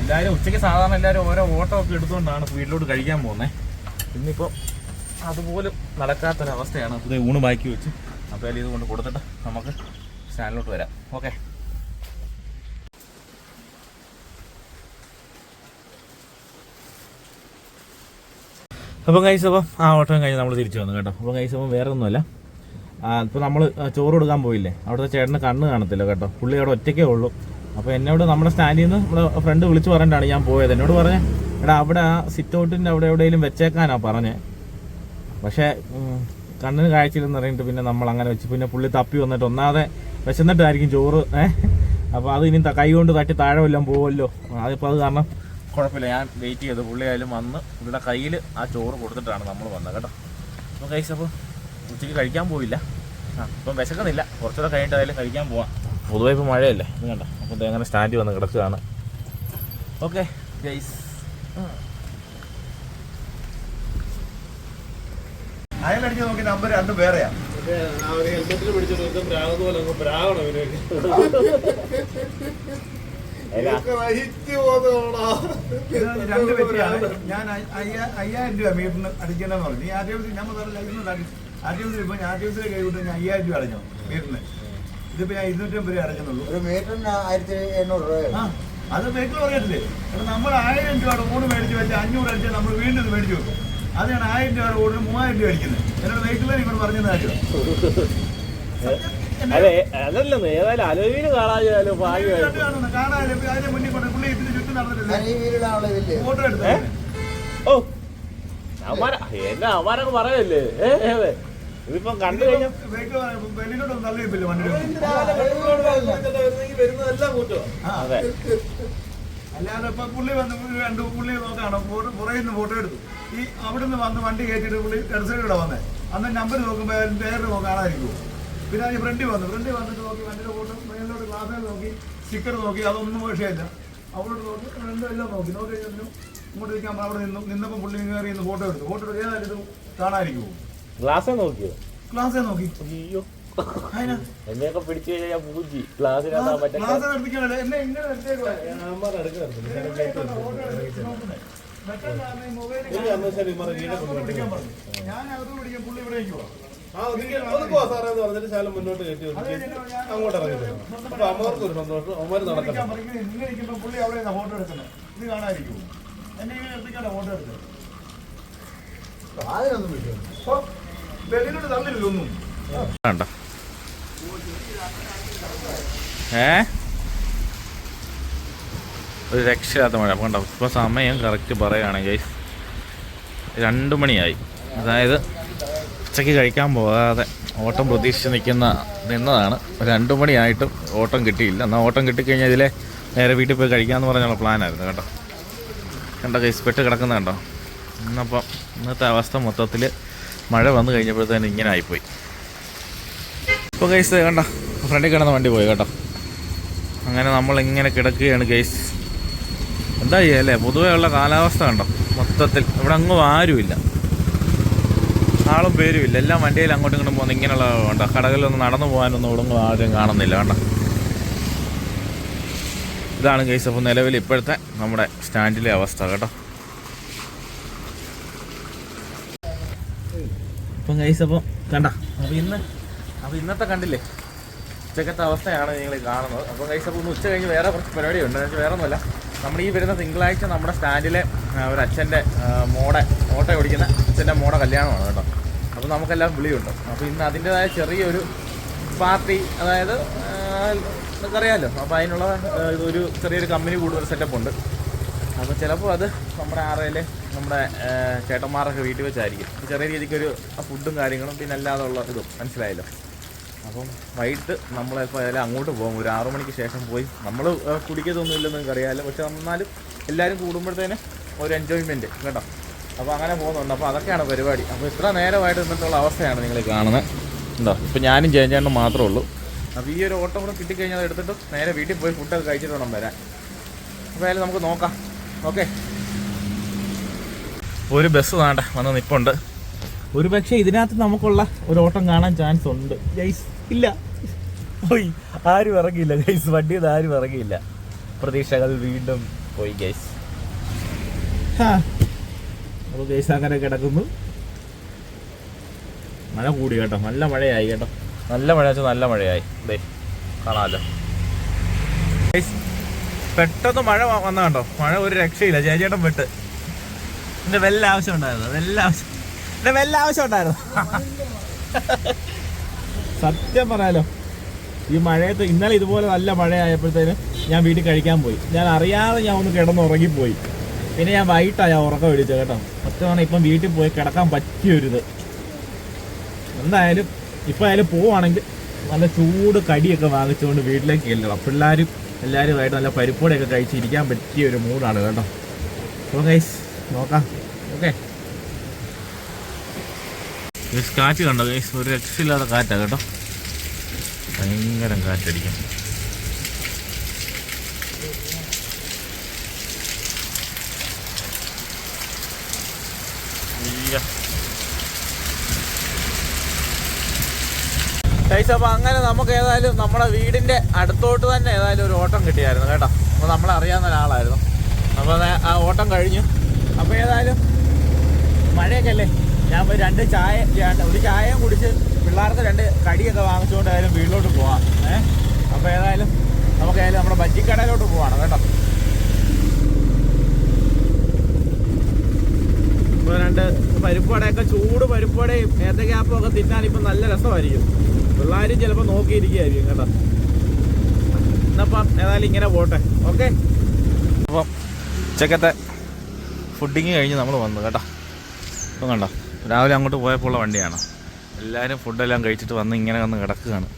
Speaker 1: എല്ലാവരും ഉച്ചയ്ക്ക് സാധാരണ എല്ലാവരും ഓരോ ഓട്ടമൊക്കെ എടുത്തുകൊണ്ടാണ് വീട്ടിലോട്ട് കഴിക്കാൻ പോകുന്നത് ഇന്നിപ്പോൾ അതുപോലും നടക്കാത്തൊരവസ്ഥയാണ്. പുതിയ ഊണ് ബാക്കി വെച്ച്. അപ്പോൾ ഇത് കൊണ്ട് കൊടുത്തിട്ട് നമുക്ക് സ്റ്റാൻഡിലോട്ട് വരാം. ഓക്കെ. അപ്പം കൈസ് അപ്പം ആ ഓട്ടം കഴിഞ്ഞ് നമ്മൾ തിരിച്ചു വന്നു കേട്ടോ. അപ്പം കൈസ് അപ്പം വേറെ ഒന്നുമല്ല ഇപ്പോൾ നമ്മൾ ചോറ് കൊടുക്കാൻ പോയില്ലേ? അവിടുത്തെ ചേട്ടന് കണ്ണ് കാണത്തില്ല കേട്ടോ. പുള്ളി അവിടെ ഒറ്റയ്ക്കേ ഉള്ളൂ. അപ്പോൾ എന്നോട് നമ്മുടെ സ്റ്റാൻഡിൽ നിന്ന് നമ്മുടെ ഫ്രണ്ട് വിളിച്ച് പറഞ്ഞിട്ടാണ് ഞാൻ പോയത്. എന്നോട് പറഞ്ഞേ എടാ അവിടെ ആ സിറ്റ് ഔട്ടിന്റെ അവിടെ എവിടെയെങ്കിലും വെച്ചേക്കാനാ പറഞ്ഞേ. പക്ഷേ കണ്ണിന് കാഴ്ചയില്ലെന്ന് പറഞ്ഞിട്ട് പിന്നെ നമ്മൾ അങ്ങനെ വെച്ച് പിന്നെ പുള്ളി തപ്പി വന്നിട്ട് ഒന്നാതെ വിശന്നിട്ടായിരിക്കും ചോറ് ഏഹ് അപ്പോൾ അത് ഇനി കൈ കൊണ്ട് തട്ടി താഴെ വല്ലതും പോവല്ലോ. അതിപ്പോൾ അത് കാരണം കുഴപ്പമില്ല. ഞാൻ വെയിറ്റ് ചെയ്തു. പുള്ളിയായാലും വന്ന് പുള്ളിയുടെ കയ്യിൽ ആ ചോറ് കൊടുത്തിട്ടാണ് നമ്മൾ വന്നത് കേട്ടോ. അപ്പോൾ കഴിച്ചപ്പോൾ ഉച്ചയ്ക്ക് കഴിക്കാൻ പോയില്ല. ആ ഇപ്പം വിശക്കുന്നില്ല. കുറച്ചുകൂടെ കഴിഞ്ഞിട്ട് കഴിക്കാൻ പോവാം. പൊതുവെ ഇപ്പോൾ മഴയല്ലേ. ഇത് കണ്ട? അപ്പോൾ അങ്ങനെ സ്റ്റാൻഡിൽ വന്ന് കിടക്കുകയാണ്. ഓക്കെ ഗൈസ്
Speaker 2: അയാളടിച്ച് നോക്കി നമ്പർ രണ്ടും വേറെയാ. ഇത് രണ്ട് വ്യക്തിയാണ് ഞാൻ അയ്യ- അയ്യ- അയ്യായിരം രൂപ മീറ്ററിന് അടിക്കണമെന്ന് പറഞ്ഞു. നീ ആദ്യം ഞാൻ ആദ്യം ഇപ്പൊ ഞാൻ ആദ്യം കൈ കൊണ്ട് ഞാൻ അയ്യായിരം രൂപ അടഞ്ഞു മീറ്ററിന്. ഇതിപ്പോ ഞാൻ ഇരുന്നൂറ്റമ്പത് രൂപ അടയ്ക്കുന്നുള്ളൂ.
Speaker 3: ഒരു മീറ്ററിന് ആയിരത്തി എണ്ണൂറ് രൂപ
Speaker 2: അത് മീറ്റർ പറയത്തില്ലേ? അപ്പൊ നമ്മൾ ആയിരം രൂപയുടെ ഊണ് മേടിച്ച് വെച്ചാൽ അഞ്ഞൂറ് അടിച്ച് നമ്മൾ വീണ്ടും ഇത് മേടിച്ച് വെക്കും. അതാണ് ആയിരം രൂപയുടെ ഊണിന് മൂവായിരം രൂപ അടിക്കുന്നത്. എന്നോട് വെഹിക്കിളിൽ ഇങ്ങോട്ട് പറഞ്ഞ
Speaker 1: അതെ അതല്ല ഏതായാലും ഭാഗ്യമായിരുന്നു
Speaker 2: കാണാതെ കൊണ്ട് എടുത്തേ.
Speaker 1: ഓ അമ്മാര എന്നെ അമ്മാരൊക്കെ പറയല്ലേ? ഏ ഏതെ ഇതിപ്പോ കണ്ടു കഴിഞ്ഞാൽ. അതെ.
Speaker 2: അല്ലാതെ ഇപ്പൊ പുള്ളി വന്ന് രണ്ട് പുള്ളി നോക്കാണ്? പുറകിൽ നിന്ന് ഫോട്ടോ എടുത്തു. ഈ അവിടുന്ന് വന്ന് വണ്ടി കയറ്റിയിട്ട് പുള്ളി ടെറസൈഡിലൂടെ വന്നേ. അന്ന് നമ്പർ നോക്കുമ്പോൾ പേര് കാണാതിരിക്കുമോ പിന്നെ അതിന് ഫ്രണ്ടിൽ വന്നു. ഫ്രണ്ടിൽ വന്നിട്ട് നോക്കി വണ്ടിയുടെ ഫോട്ടോ മേലോട്ട് ക്ലാസ്സിൽ നോക്കി സ്റ്റിക്കർ നോക്കി അതൊന്നും വിഷയമില്ല. അവളോട് നോക്കി രണ്ടും എല്ലാം നോക്കി. നോക്കി കഴിഞ്ഞു ഇങ്ങോട്ട് നിൽക്കാൻ അവിടെ നിന്നു. നിന്നപ്പോൾ പുള്ളി കയറി നിന്ന് ഫോട്ടോ എടുത്തു. ഫോട്ടോ എടുത്ത് ഏതായാലും ഇത് കാണാതിരിക്കുമോ
Speaker 1: ഗ്ലാസ് നോക്കിയോ?
Speaker 2: ക്ലാസ്സിൽ നോക്കി.
Speaker 1: അയ്യോ. എന്നെയൊക്കെ പിടിച്ചു കഴിഞ്ഞാൽ പൂജി. ക്ലാസ്സിനകത്താ പറ്റില്ല
Speaker 2: ക്ലാസ് എടുപ്പിക്കാനല്ലേ എന്നെ ഇങ്ങനെ എടുത്തേക്കുവാ ഞാൻ അത് പിടിക്കാൻ പുള്ളി ഇവിടെ നിൽക്കുവാ
Speaker 4: മുന്നോട്ട് കയറ്റി അങ്ങോട്ട് ഇറങ്ങി അപ്പൊ അമ്മമാർക്ക് ഒരു സന്തോഷം. നടക്കണം
Speaker 2: പുള്ളി അവിടെ ഫോട്ടോ ഇത് കാണാതിരിക്കും എന്നെ ഇങ്ങനെ എടുത്തിക്കാണ് ഫോട്ടോ എടുത്തത്
Speaker 3: അതിനൊന്നും വിളിക്കും
Speaker 2: അപ്പൊ വെളിയിലോട്ട് തള്ളില്ല ഒന്നും.
Speaker 1: വേണ്ട. ഏ? ഒരു രക്ഷയില്ലാത്ത മഴ. കണ്ടോ ഇപ്പോൾ സമയം കറക്റ്റ് പറയുകയാണെങ്കിൽ രണ്ട് മണിയായി. അതായത് ഉച്ചയ്ക്ക് കഴിക്കാൻ പോകാതെ ഓട്ടം പ്രതീക്ഷിച്ച് നിൽക്കുന്ന നിന്നതാണ്. രണ്ടു മണിയായിട്ടും ഓട്ടം കിട്ടിയില്ല. എന്നാൽ ഓട്ടം കിട്ടിക്കഴിഞ്ഞാൽ ഇതിലെ നേരെ വീട്ടിൽ പോയി കഴിക്കാമെന്ന് പറഞ്ഞുള്ള പ്ലാനായിരുന്നു കേട്ടോ. കണ്ടോ കൈസ് പെട്ട് കിടക്കുന്ന കണ്ടോ? ഇന്നപ്പം ഇന്നത്തെ അവസ്ഥ മൊത്തത്തിൽ മഴ വന്നു കഴിഞ്ഞപ്പോഴത്തേനും ഇങ്ങനെ ആയിപ്പോയി. ഇപ്പോൾ കേസ് കണ്ട? ഫ്രണ്ടിൽ കിടന്ന വണ്ടി പോയി കേട്ടോ. അങ്ങനെ നമ്മളിങ്ങനെ കിടക്കുകയാണ് കേസ് എന്താ ചെയ്യല്ലേ? പൊതുവേ ഉള്ള കാലാവസ്ഥ കണ്ടോ? മൊത്തത്തിൽ. ഇവിടെ അങ്ങും ആരുമില്ല. ആളും പേരുമില്ല എല്ലാം വണ്ടിയിൽ അങ്ങോട്ടും ഇങ്ങോട്ടും പോകുന്ന ഇങ്ങനെയുള്ള വേണ്ട കടകളിലൊന്നും നടന്നു പോകാനൊന്നും ഇവിടുന്ന് ആരും കാണുന്നില്ല വേണ്ട ഇതാണ് കേസ് അപ്പോൾ നിലവിൽ ഇപ്പോഴത്തെ നമ്മുടെ സ്റ്റാൻഡിലെ അവസ്ഥ കേട്ടോ? ഇപ്പം കൈസ് അപ്പം കണ്ട? അപ്പോൾ ഇന്ന് അപ്പോൾ ഇന്നത്തെ കണ്ടില്ലേ? ഉച്ചക്കത്തെ അവസ്ഥയാണ് നിങ്ങൾ കാണുന്നത്. അപ്പോൾ കൈസ് അപ്പോൾ ഇന്ന് ഉച്ച കഴിഞ്ഞ് വേറെ കുറച്ച് പരിപാടിയുണ്ട് എന്ന് വെച്ചാൽ വേറെ ഒന്നുമല്ല നമ്മൾ ഈ വരുന്ന തിങ്കളാഴ്ച നമ്മുടെ സ്റ്റാൻഡിലെ ഒരു അച്ഛന്റെ മോടെ ഓട്ടോ ഓടിക്കുന്ന അച്ഛന്റെ മോടെ കല്യാണമാണ് കേട്ടോ. അപ്പോൾ നമുക്കെല്ലാം വിളിയുണ്ട്. അപ്പോൾ ഇന്ന് അതിന്റെതായ ചെറിയൊരു പാർട്ടി അതായത് നമുക്കറിയാമല്ലോ അപ്പോൾ അതിനുള്ള ഒരു ചെറിയൊരു കമ്പനി കൂടുതൽ സെറ്റപ്പ് ഉണ്ട്. അപ്പോൾ ചിലപ്പോൾ അത് നമ്മുടെ ആറയിലെ നമ്മുടെ ചേട്ടന്മാരൊക്കെ വീട്ടിൽ വെച്ചായിരിക്കും. ചെറിയ രീതിക്കൊരു ഫുഡും കാര്യങ്ങളും പിന്നെ അല്ലാതെ ഉള്ള ഇതും. മനസ്സിലായല്ലോ? അപ്പം വൈകിട്ട് നമ്മൾ ചിലപ്പോൾ അതിൽ അങ്ങോട്ട് പോകും. ഒരു ആറു മണിക്ക് ശേഷം പോയി. നമ്മൾ കുടിക്കത്തൊന്നും ഇല്ലെന്ന് നിങ്ങൾക്ക് അറിയാമല്ലോ പക്ഷെ എന്നാലും എല്ലാവരും കൂടുമ്പോഴത്തേന് ഒരു എൻജോയ്മെന്റ് കേട്ടോ? അപ്പോൾ അങ്ങനെ പോകുന്നുണ്ട്. അപ്പോൾ അതൊക്കെയാണ് പരിപാടി. അപ്പോൾ ഇത്ര നേരമായിട്ട് നിന്നിട്ടുള്ള അവസ്ഥയാണ് നിങ്ങൾ കാണുന്നത് എന്താ ഇപ്പോൾ ഞാനും ചേഞ്ചേണ്ടും മാത്രമേ ഉള്ളൂ. അപ്പോൾ ഈ ഒരു ഓട്ടം കൂടെ കിട്ടിക്കഴിഞ്ഞാൽ എടുത്തിട്ട് നേരെ വീട്ടിൽ പോയി ഫുഡൊക്കെ കഴിച്ചിട്ട് വേണം വരാൻ. അപ്പോൾ അതിൽ നമുക്ക് നോക്കാം. ഓക്കെ. ഒരു ബസ് വേണ്ട വന്ന് നിപ്പുണ്ട്. ഒരു പക്ഷേ ഇതിനകത്ത് നമുക്കുള്ള ഒരു ഓട്ടം കാണാൻ ചാൻസ് ഉണ്ട്. ഗൈസ് ഇല്ല. പോയി. ആരും ഇറങ്ങിയില്ല ഗൈസ് വണ്ടി ആരും ഇറങ്ങിയില്ല. പ്രതീക്ഷകൾ വീണ്ടും പോയി ഗൈസ് അപ്പോൾ കേസ് അങ്ങനെ കിടക്കുന്നു. മഴ കൂടി കേട്ടോ. നല്ല മഴയായി കേട്ടോ. നല്ല മഴ വെച്ചാൽ നല്ല മഴയായി. ദേ കാണാമല്ലോ. പെട്ടെന്ന് മഴ വന്ന കണ്ടോ? മഴ ഒരു രക്ഷയില്ല. ചേച്ചേട്ടൻ പെട്ട്. എന്റെ വെല്ല ആവശ്യം ഉണ്ടായിരുന്നു? വല്ല ആവശ്യം എന്റെ വല്ല ആവശ്യം ഉണ്ടായിരുന്നു? സത്യം പറയാലോ ഈ മഴയത്ത് ഇന്നലെ ഇതുപോലെ നല്ല മഴയായപ്പോഴത്തേന് ഞാൻ വീട്ടിൽ കഴിക്കാൻ പോയി. ഞാൻ അറിയാതെ ഞാൻ ഒന്ന് കിടന്ന് ഉറങ്ങിപ്പോയി പിന്നെ ഞാൻ വൈകിട്ടാണ് ഞാൻ ഉറക്കം വിളിച്ചത് കേട്ടോ. സത്യം പറഞ്ഞാൽ ഇപ്പം വീട്ടിൽ പോയി കിടക്കാൻ പറ്റിയൊരിത്. എന്തായാലും ഇപ്പം ആയാലും പോവാണെങ്കിൽ നല്ല ചൂട് കടിയൊക്കെ വാങ്ങിച്ചുകൊണ്ട് വീട്ടിലേക്ക് ചെല്ലണം. പിള്ളേരും എല്ലാവരുമായിട്ട് നല്ല പരിപ്പൊടിയൊക്കെ കഴിച്ചിരിക്കാൻ പറ്റിയ ഒരു മൂഡാണ് കേട്ടോ. അപ്പോൾ ഗൈസ് നോക്കാം. ഓക്കെ കാറ്റ് കണ്ടോ ഗൈസ് ഒരു രക്ഷയില്ലാത്ത കാറ്റാണ് കേട്ടോ. ഭയങ്കരം കാറ്റടിക്കും ഗൈസ് അപ്പോൾ അങ്ങനെ നമുക്ക് ഏതായാലും നമ്മുടെ വീടിന്റെ അടുത്തോട്ട് തന്നെ ഏതായാലും ഒരു ഓട്ടം കിട്ടിയായിരുന്നു കേട്ടോ. അപ്പോൾ നമ്മളറിയാവുന്ന ഒരാളായിരുന്നു. അപ്പോൾ അത് ആ ഓട്ടം കഴിഞ്ഞു. അപ്പോൾ ഏതായാലും മഴയൊക്കെ അല്ലേ? ഞാൻ പോയി രണ്ട് ചായ ഒരു ചായയും കുടിച്ച് പിള്ളേർക്ക് രണ്ട് കടിയൊക്കെ വാങ്ങിച്ചുകൊണ്ട് ഏതായാലും വീട്ടിലോട്ട് പോവാം. ഏഹ് അപ്പോൾ ഏതായാലും നമുക്ക് ഏതായാലും നമ്മുടെ ബജ്ജിക്കടയിലോട്ട് പോവാണ് കേട്ടോ. ഇപ്പോൾ രണ്ട് പരിപ്പടയൊക്കെ ചൂട് പരിപ്പടയും ഏത്തക്കാപ്പും ഒക്കെ തിന്നാൻ ഇപ്പം നല്ല രസമായിരിക്കും. പിള്ളേരും ചിലപ്പോൾ നോക്കിയിരിക്കുകയായിരിക്കും കേട്ടോ. എന്നപ്പം ഏതായാലും ഇങ്ങനെ പോട്ടെ. ഓക്കെ? അപ്പം ഉച്ചക്കത്തെ ഫുഡിങ് കഴിഞ്ഞ് നമ്മൾ വന്നു കേട്ടോ. ഇപ്പം കണ്ടോ രാവിലെ അങ്ങോട്ട് പോയപ്പോൾ ഉള്ള വണ്ടിയാണ്. എല്ലാവരും ഫുഡെല്ലാം കഴിച്ചിട്ട് വന്ന് ഇങ്ങനെ വന്ന് കിടക്കുകയാണ്.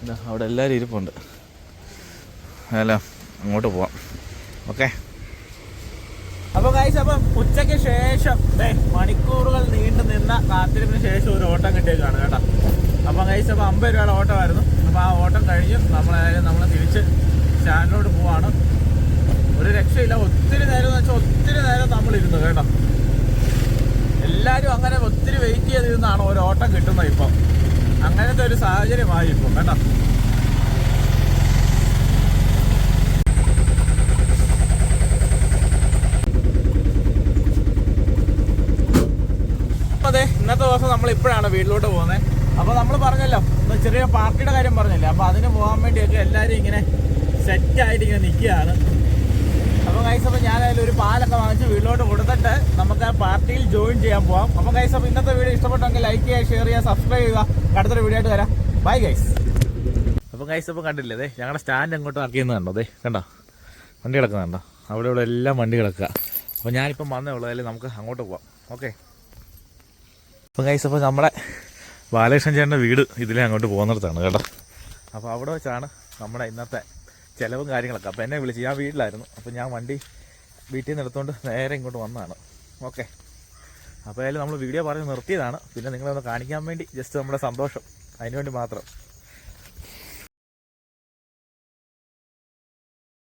Speaker 1: എന്താ അവിടെ എല്ലാവരും ഇരിപ്പുണ്ട്. അല്ല അങ്ങോട്ട് പോവാം. ഓക്കെ? അപ്പോൾ ഗൈസ് അപ്പം ഉച്ചയ്ക്ക് ശേഷം മണിക്കൂറുകൾ നീണ്ടു നിന്ന കാത്തിരിപ്പിന് ശേഷം ഒരു ഓട്ടം കിട്ടിയേക്കാണ് കേട്ടോ. അപ്പം ഗൈസ് അപ്പോൾ അമ്പത് രൂപയുടെ ഓട്ടമായിരുന്നു അപ്പോൾ ആ ഓട്ടം കഴിഞ്ഞ് നമ്മളായാലും നമ്മൾ തിരിച്ച് സ്റ്റാൻഡിലോട്ട് പോവാണ്. ഒരു രക്ഷയില്ല. ഒത്തിരി നേരം എന്ന് വെച്ചാൽ ഒത്തിരി നേരം നമ്മളിരുന്നു കേട്ടോ. എല്ലാവരും അങ്ങനെ ഒത്തിരി വെയിറ്റ് ചെയ്തിരുന്നാണ് ഒരു ഓട്ടം കിട്ടുന്നത് ഇപ്പം. അങ്ങനത്തെ ഒരു സാഹചര്യമായി ഇപ്പം കേട്ടോ. അതെ ഇന്നത്തെ ദിവസം നമ്മൾ ഇപ്പോഴാണ് വീട്ടിലോട്ട് പോകുന്നത്. അപ്പോൾ നമ്മൾ പറഞ്ഞല്ലോ ചെറിയ പാർട്ടിയുടെ കാര്യം പറഞ്ഞില്ലേ അപ്പോൾ അതിന് പോകാൻ വേണ്ടിയൊക്കെ എല്ലാവരും ഇങ്ങനെ സെറ്റായിട്ട് ഇങ്ങനെ നിൽക്കുകയാണ്. അപ്പോൾ കൈസ് അപ്പോൾ ഞാനായാലും ഒരു പാലൊക്കെ വാങ്ങിച്ച് വീട്ടിലോട്ട് കൊടുത്തിട്ട് നമുക്ക് ആ പാർട്ടിയിൽ ജോയിൻ ചെയ്യാൻ പോകാം അപ്പോൾ കൈസ് അപ്പോൾ ഇന്നത്തെ വീഡിയോ ഇഷ്ടപ്പെട്ടെങ്കിൽ ലൈക്ക് ചെയ്യുക ഷെയർ ചെയ്യുക സബ്സ്ക്രൈബ് ചെയ്യുക. അടുത്തൊരു വീഡിയോ ആയിട്ട് വരാം. ബൈ ഗൈസ് അപ്പോൾ ഗൈസ് അപ്പോൾ കണ്ടില്ലേ ഞങ്ങളുടെ സ്റ്റാൻഡ് എങ്ങോട്ടും ആക്കിയെന്ന് കണ്ടോ അതെ കണ്ടോ? വണ്ടി കിടക്കുന്ന കണ്ടോ? അവിടെ ഇവിടെ എല്ലാം വണ്ടി കിടക്കുക. അപ്പോൾ ഞാനിപ്പം വന്നേ ഉള്ളൂ അതിൽ നമുക്ക് അങ്ങോട്ട് പോവാം. ഓക്കെ അപ്പോൾ ഗൈസ് അപ്പോൾ നമ്മളെ ബാലകൃഷ്ണൻ ചേട്ടന്റെ വീട് ഇതിലേ അങ്ങോട്ട് പോകുന്നിടത്താണ് കേട്ടോ. അപ്പോൾ അവിടെ വെച്ചാണ് നമ്മുടെ ഇന്നത്തെ ചിലവും കാര്യങ്ങളൊക്കെ. അപ്പോൾ എന്നെ വിളിച്ച് ഞാൻ വീട്ടിലായിരുന്നു. അപ്പോൾ ഞാൻ വണ്ടി വീട്ടിൽ നിന്ന് എടുത്തുകൊണ്ട് നേരെ ഇങ്ങോട്ട് വന്നതാണ്. ഓക്കെ. അപ്പോൾ അതിൽ നമ്മൾ വീഡിയോ പറഞ്ഞ് നിർത്തിയതാണ്. പിന്നെ നിങ്ങളെ ഒന്ന് കാണിക്കാൻ വേണ്ടി ജസ്റ്റ് നമ്മുടെ സന്തോഷം. അതിനുവേണ്ടി മാത്രം.